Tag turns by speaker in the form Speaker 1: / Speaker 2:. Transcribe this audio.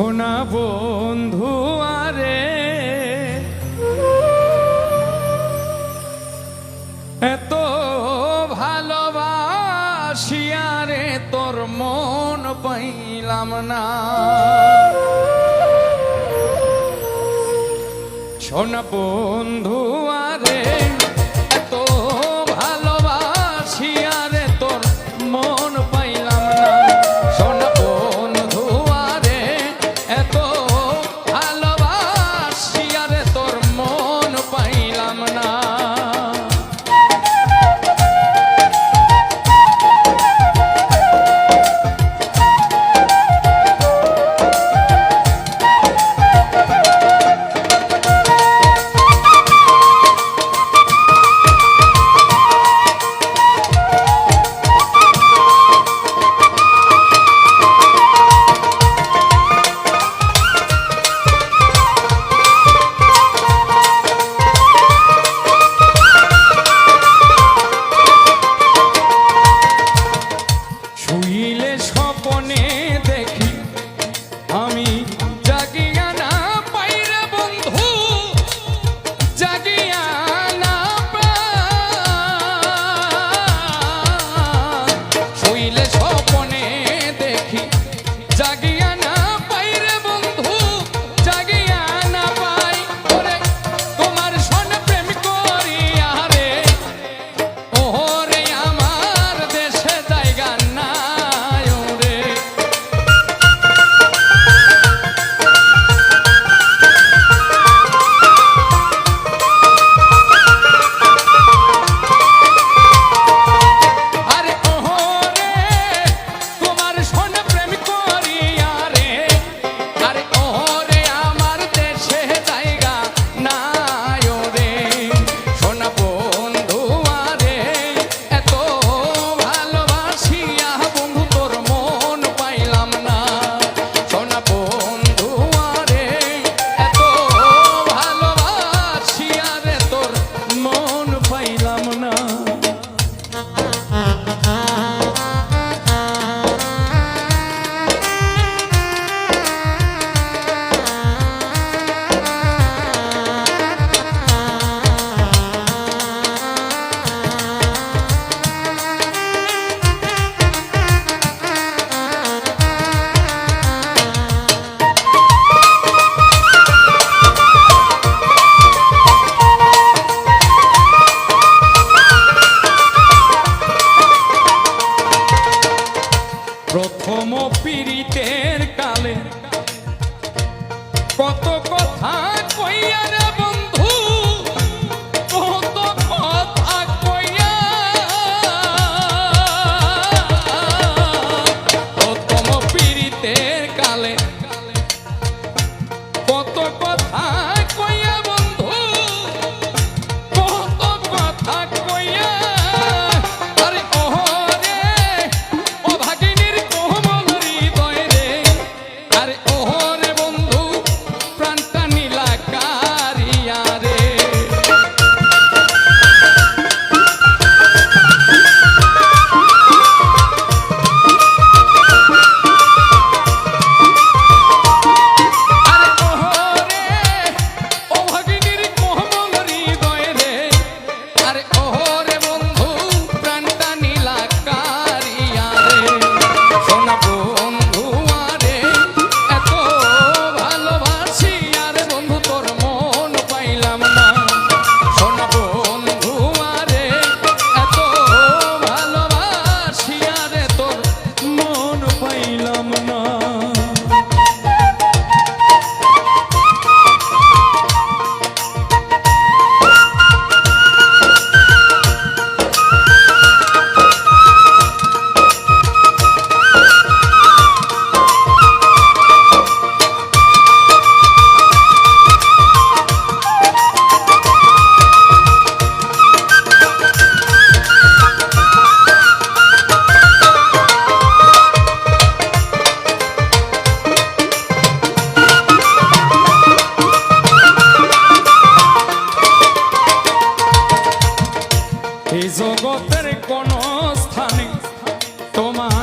Speaker 1: শোনা বন্ধু আরে। এত ভালোবাসিয়া রে তোর মন পাইলাম না। শোনা বন্ধু এই জগতের কোন স্থানে তোমার